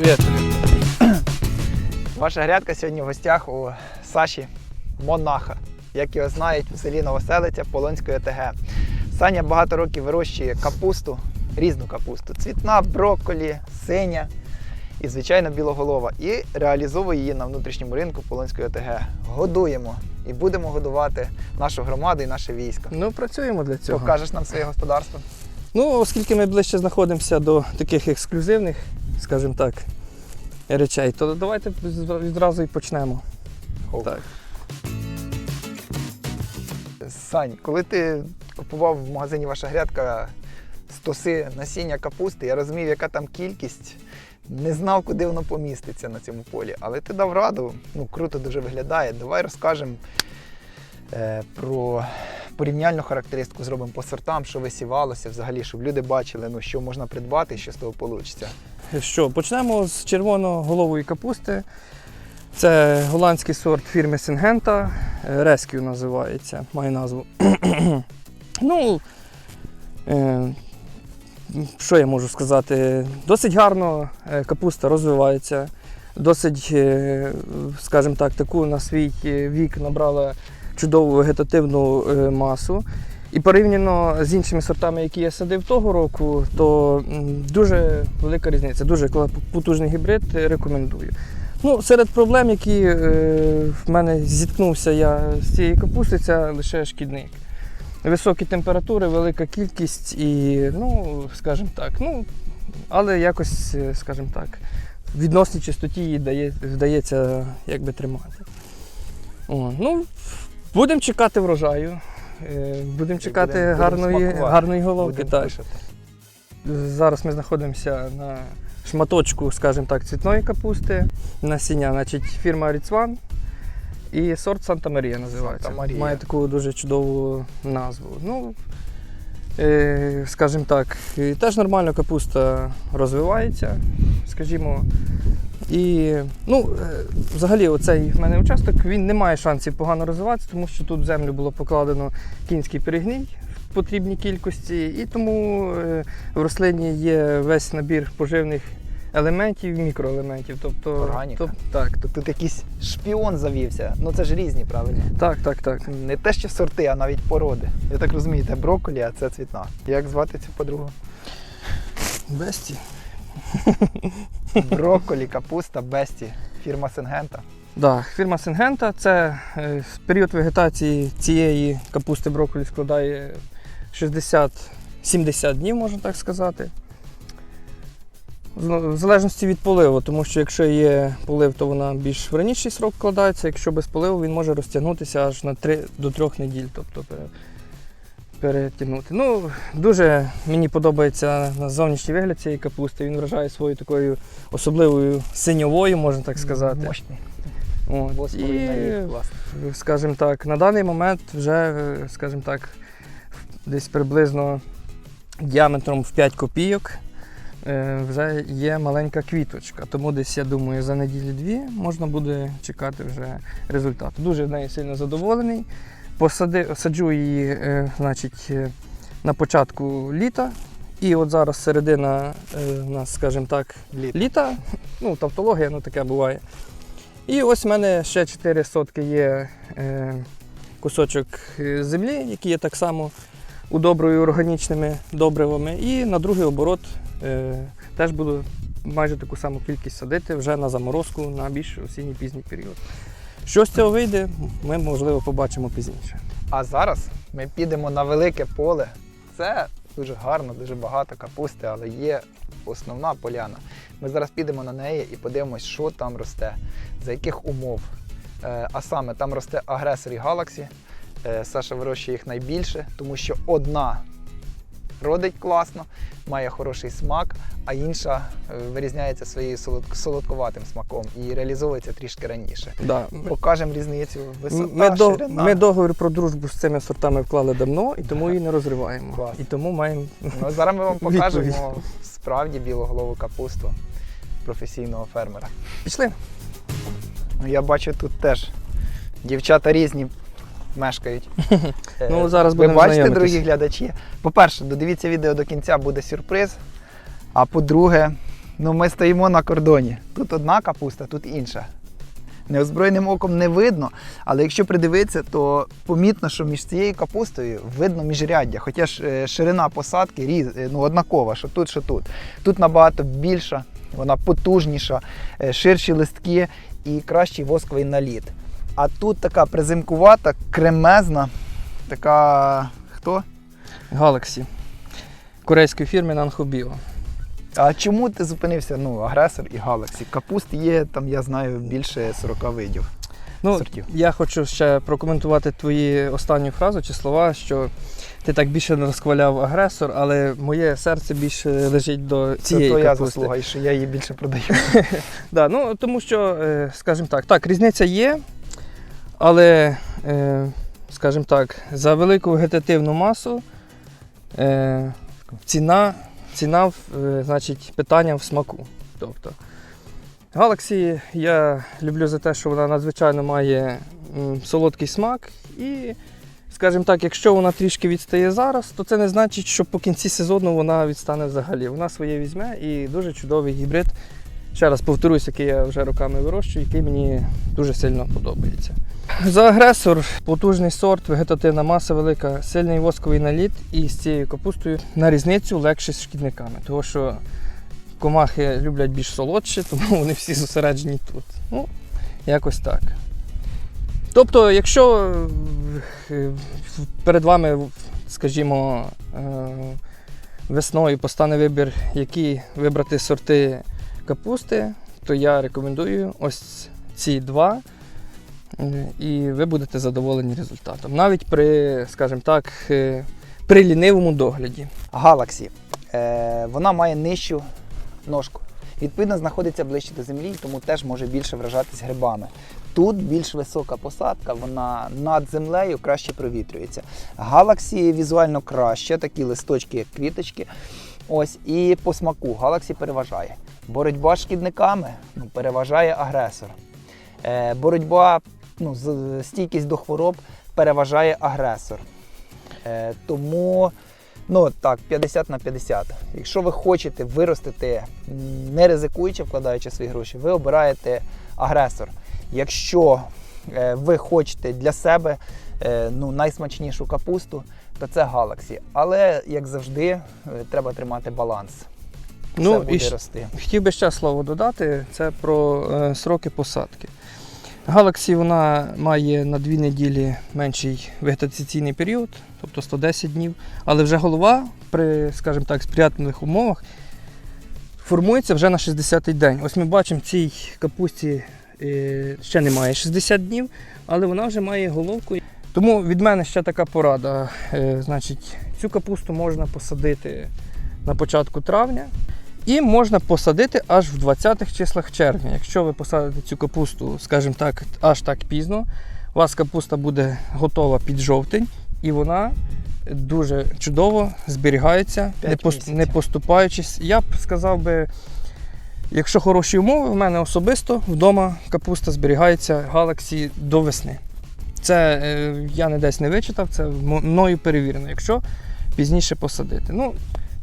Привіт. Ваша грядка сьогодні в гостях у Саші Монаха, як його знають в селі Новоселиця Полонської ОТГ. Саня багато років вирощує капусту, різну капусту, цвітна, брокколі, синя і, звичайно, білоголова. І реалізовує її на внутрішньому ринку Полонської ОТГ. Годуємо і будемо годувати нашу громаду і наше військо. Ну, працюємо для цього. Покажеш нам своє господарство? Ну, оскільки ми ближче знаходимося до таких ексклюзивних, скажімо так, речей, то давайте відразу і почнемо. Хоп. Так. Сань, коли ти купував в магазині ваша грядка стоси насіння капусти, я розумів, яка там кількість. Не знав, куди воно поміститься на цьому полі. Але ти дав раду, ну круто дуже виглядає. Давай розкажемо е, про порівняльну характеристику, зробимо по сортам, що висівалося взагалі, щоб люди бачили, ну, що можна придбати що з того вийде. Що, почнемо з червоноголової капусти. Це голландський сорт фірми Сингента. Rescue називається, має назву. ну, е, що я можу сказати? Досить гарно е, капуста розвивається. Досить, е, скажімо так, таку на свій е, вік набрала чудову вегетативну масу. І порівняно з іншими сортами, які я садив того року, то дуже велика різниця. Дуже потужний гібрид е, рекомендую. Ну, серед проблем, які е, в мене зіткнувся я з цією капусти, це лише шкідник. Високі температури, велика кількість і, ну, скажімо так, ну, але якось, е, скажімо так, в відносній чистоті її дає, вдається якби тримати. О, ну, будемо чекати врожаю. Е, Будемо чекати будемо гарної, смакувати. гарної головки. Так. Зараз ми знаходимося на шматочку, скажімо так, цвітної капусти. Насіння, значить, фірма Ріцван і сорт Санта Марія називається. Санта-Марія. Має таку дуже чудову назву. Ну, е, скажімо так, теж нормально капуста розвивається, скажімо. І ну, е, взагалі, оцей в мене участок він не має шансів погано розвиватися, тому що тут в землю було покладено кінський перегній в потрібній кількості, і тому е, в рослині є весь набір поживних елементів, мікроелементів. Тобто, Органіка. тоб- так, тоб- Тут якийсь шпіон завівся. Ну це ж різні, правильно? так, так, так. Не те, що сорти, а навіть породи. Я так розумію, це брокколі, а це цвітна. Як звати цю подругу? Бесті. Брокколі, капуста, бесті. Фірма Сингента. Да, фірма Сингента це е, період вегетації цієї капусти брокколі складає 60-70 днів, можна так сказати. В залежності від поливу, тому що якщо є полив, то вона більш в раніший срок вкладається, якщо без поливу, він може розтягнутися аж на 3 до 3 неділь, тобто пере, перетягнути. Ну, дуже мені подобається на зовнішній вигляд цієї капусти. Він вражає своєю такою особливою синьовою, можна так сказати. Мощний. От. І, скажімо так, на даний момент вже, скажімо так, десь приблизно діаметром в 5 копійок е, вже є маленька квіточка. Тому десь, я думаю, за неділі-дві можна буде чекати вже результату. Дуже нею сильно задоволений. Посади, саджу її е, значить, е, на початку літа. І от зараз середина е, у нас, скажімо так, Літ. літа, ну, тавтологія, ну таке буває. І ось в мене ще 4 сотки є е, кусочок е, землі, які є так само удоброю органічними добривами. І на другий оборот е, теж буду майже таку саму кількість садити вже на заморозку на більш осінній пізній період. Що з цього вийде, ми можливо побачимо пізніше. А зараз ми підемо на велике поле. Це дуже гарно, дуже багато капусти, але є основна поляна. Ми зараз підемо на неї і подивимось, що там росте, за яких умов. Е, А саме там росте агресор і Галаксі. Е, Саша вирощує їх найбільше, тому що одна родить класно, має хороший смак, а інша е, вирізняється своєю солод- солодкуватим смаком і реалізовується трішки раніше. Да. Покажемо різницю. Висота, Ми, до, ширина. ми договір про дружбу з цими сортами вклали давно і тому її не розриваємо. Клас. І тому маємо Ну, зараз ми вам Відповідь. покажемо справді білоголову капусту професійного фермера. пішли. Я бачу, тут теж дівчата різні мешкають. Е, Ну, зараз Ви бачите, дорогі глядачі. По-перше, додивіться відео до кінця, буде сюрприз. А по-друге, Ну, ми стоїмо на кордоні. Тут одна капуста, тут інша. Неозброєним оком не видно, але якщо придивитися, то помітно, що між цією капустою видно міжряддя. Хоча ж е, ширина посадки різ, е, ну, однакова, що тут, що тут. Тут набагато більша, вона потужніша, е, ширші листки і кращий восковий наліт. А тут така призимкувата, кремезна, така. Хто? Galaxy корейської фірми Nanhobio. А чому ти зупинився? Ну, агресор і Галаксі. Капуст є, там, я знаю, більше 40 видів. Ну, Сортів. я хочу ще прокоментувати твої останню фразу чи слова, що ти так більше не розхваляв агресор, але моє серце більше лежить до Це цієї твоя капусти. заслуга, і що я її більше продаю. Да, ну, тому що, е, скажімо так, так, різниця є, але, е, скажімо так, за велику вегетативну масу е, ціна, ціна е, значить, питання в смаку. Тобто, Galaxy я люблю за те, що вона надзвичайно має солодкий смак. І, скажімо так, якщо вона трішки відстає зараз, то це не значить, що по кінці сезону вона відстане взагалі. Вона своє візьме і дуже чудовий гібрид. Ще раз повторюсь, який я вже роками вирощую, який мені дуже сильно подобається. За агресор потужний сорт, вегетативна маса велика, сильний восковий наліт і з цією капустою на різницю легше з шкідниками. Тому що комахи люблять більш солодше, тому вони всі зосереджені тут. Ну, якось так. Тобто, якщо е, перед вами, скажімо, е, весною постане вибір, які вибрати сорти капусти, то я рекомендую ось ці два. е, І ви будете задоволені результатом. Навіть при, скажімо так, е, при лінивому догляді. Галаксі. Е, вона має нижчу ножку. Відповідно, знаходиться ближче до землі, тому теж може більше вражатись грибами. Тут більш висока посадка, вона над землею краще провітрюється. Галаксі візуально краще, такі листочки, як квіточки. Ось, і по смаку Галаксі переважає. Боротьба з шкідниками ну, переважає агресор. Е, боротьба, ну, з- стійкість до хвороб переважає агресор. Е, тому ну так, 50 на 50. Якщо ви хочете виростити, не ризикуючи, вкладаючи свої гроші, ви обираєте агресор. Якщо е, ви хочете для себе е, ну, найсмачнішу капусту, то це Галаксі. Але, як завжди, е, треба тримати баланс. Все Ну, буде і рости. Хотів би ще слово додати, це про е, сроки посадки. Galaxy вона має на дві неділі менший вегетаційний період, тобто 110 днів, але вже голова при, скажімо так, сприятливих умовах формується вже на 60-й день. Ось ми бачимо, цій капусті е, ще немає 60 днів, але вона вже має головку. Тому від мене ще така порада. Е, значить, цю капусту можна посадити на початку травня. І можна посадити аж в 20-х числах червня. Якщо ви посадите цю капусту, скажімо так, аж так пізно, у вас капуста буде готова під жовтень, і вона дуже чудово зберігається, не, П'ять пос- не поступаючись. Я б сказав би, якщо хороші умови, в мене особисто вдома капуста зберігається Galaxy до весни. Це е, я не десь не вичитав, це мною перевірено, якщо пізніше посадити. Ну,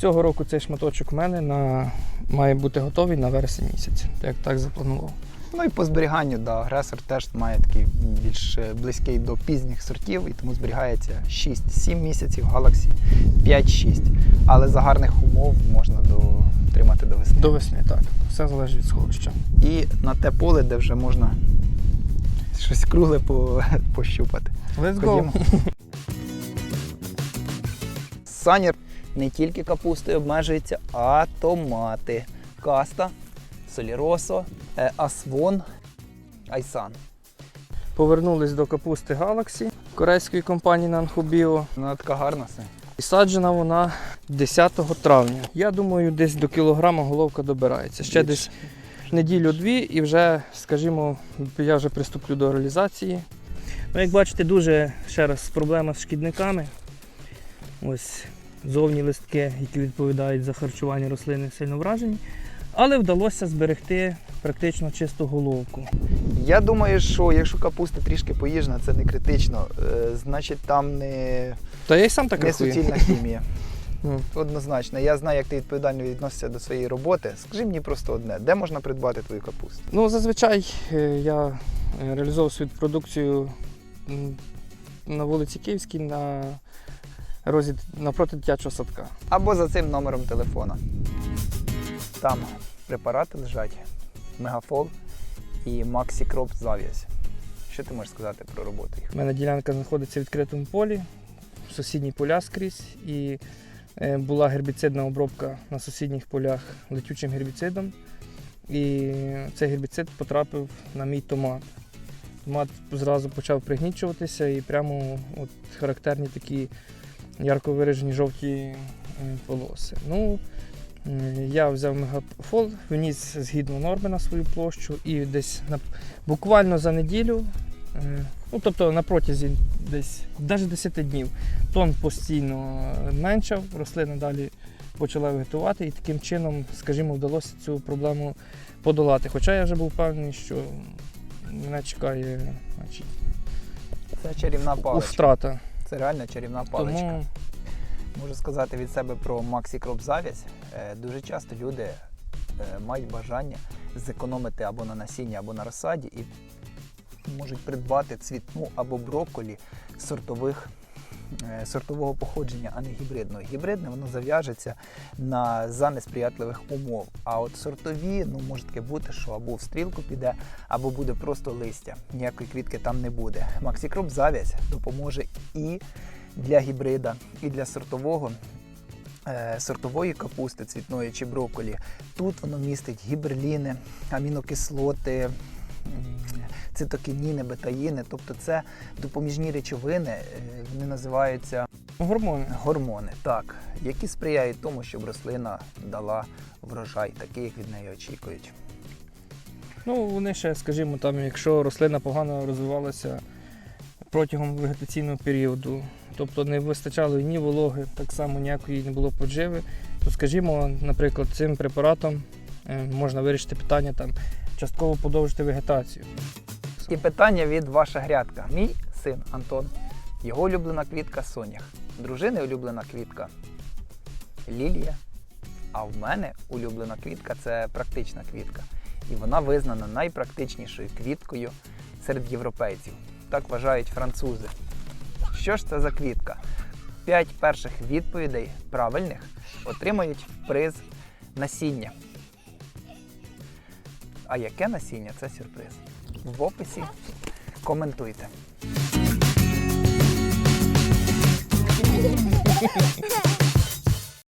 Цього року цей шматочок у мене на... має бути готовий на вересень місяць, як так запланував. Ну і по зберіганню, да, агресор теж має такий більш е, близький до пізніх сортів, і тому зберігається 6-7 місяців, Galaxy 5-6. Але за гарних умов можна до, тримати до весни. До весни, так. Все залежить від сховища. І на те поле, де вже можна щось кругле по, пощупати. Let's go. Ходімо. Санір не тільки капустою обмежується, а томати. Каста, соліросо, е, асвон, айсан. Повернулись до капусти Galaxy корейської компанії Nanhobio. Вона така гарна. Сань. І саджена вона 10 травня. Я думаю, десь до кілограма головка добирається. Ще Більше. десь неділю-дві і вже, скажімо, я вже приступлю до реалізації. Ну, як бачите, дуже ще раз проблема з шкідниками. Ось зовні листки, які відповідають за харчування рослини, сильно вражені. Але вдалося зберегти практично чисту головку. Я думаю, що якщо капуста трішки поїжджена, це не критично. Е, значить, там не, Та я й сам так не рахую. суцільна хімія. Ну, Однозначно. Я знаю, як ти відповідально відносишся до своєї роботи. Скажи мені просто одне, де можна придбати твою капусту? Ну, зазвичай е, я е, реалізовую свою продукцію на вулиці Київській на розі напроти дитячого садка. Або за цим номером телефона. Там препарати лежать Мегафол і Максікроп Зав'язь. Що ти можеш сказати про роботу їх? У мене ділянка знаходиться в відкритому полі, сусідні поля скрізь, і е, була гербіцидна обробка на сусідніх полях летючим гербіцидом. І цей гербіцид потрапив на мій томат. Томат зразу почав пригнічуватися і прямо от характерні такі ярко виражені жовті полоси. Ну, я взяв мегафол, вніс згідно норми на свою площу і десь на, буквально за неділю Е, Ну, тобто на протязі десь навіть 10 днів тон постійно меншав, рослина далі почала вегетувати, і таким чином, скажімо, вдалося цю проблему подолати. Хоча я вже був впевнений, що мене чекає значить, Це чарівна паличка. втрата. Це реально чарівна паличка. Тому Можу сказати від себе про Максікроп Завязь. Е, Дуже часто люди е, мають бажання зекономити або на насінні, або на розсаді і можуть придбати цвітну або брокколі сортових. Е, Сортового походження, а не гібридного. Гібридне воно зав'яжеться на за несприятливих умов. А от сортові, ну може таке бути, що або в стрілку піде, або буде просто листя. Ніякої квітки там не буде. Максікроп завязь допоможе і для гібрида, і для сортового. е, Сортової капусти, цвітної чи брокколі. Тут воно містить гіберліни, амінокислоти, цитокініни, бетаїни. Тобто це допоміжні речовини, е, вони називаються гормони. гормони, так, які сприяють тому, щоб рослина дала врожай, такий, як від неї очікують. Ну, вони ще, скажімо, там, якщо рослина погано розвивалася протягом вегетаційного періоду, тобто не вистачало ні вологи, так само ніякої не було подживи, то, скажімо, наприклад, цим препаратом е, можна вирішити питання там, частково подовжити вегетацію. І питання від ваша грядка. Мій син Антон, його улюблена квітка сонях. Дружини улюблена квітка лілія. А в мене улюблена квітка це практична квітка. І вона визнана найпрактичнішою квіткою серед європейців. Так вважають французи. Що ж це за квітка? П'ять перших відповідей правильних отримають приз насіння. А яке насіння це сюрприз. В описі коментуйте.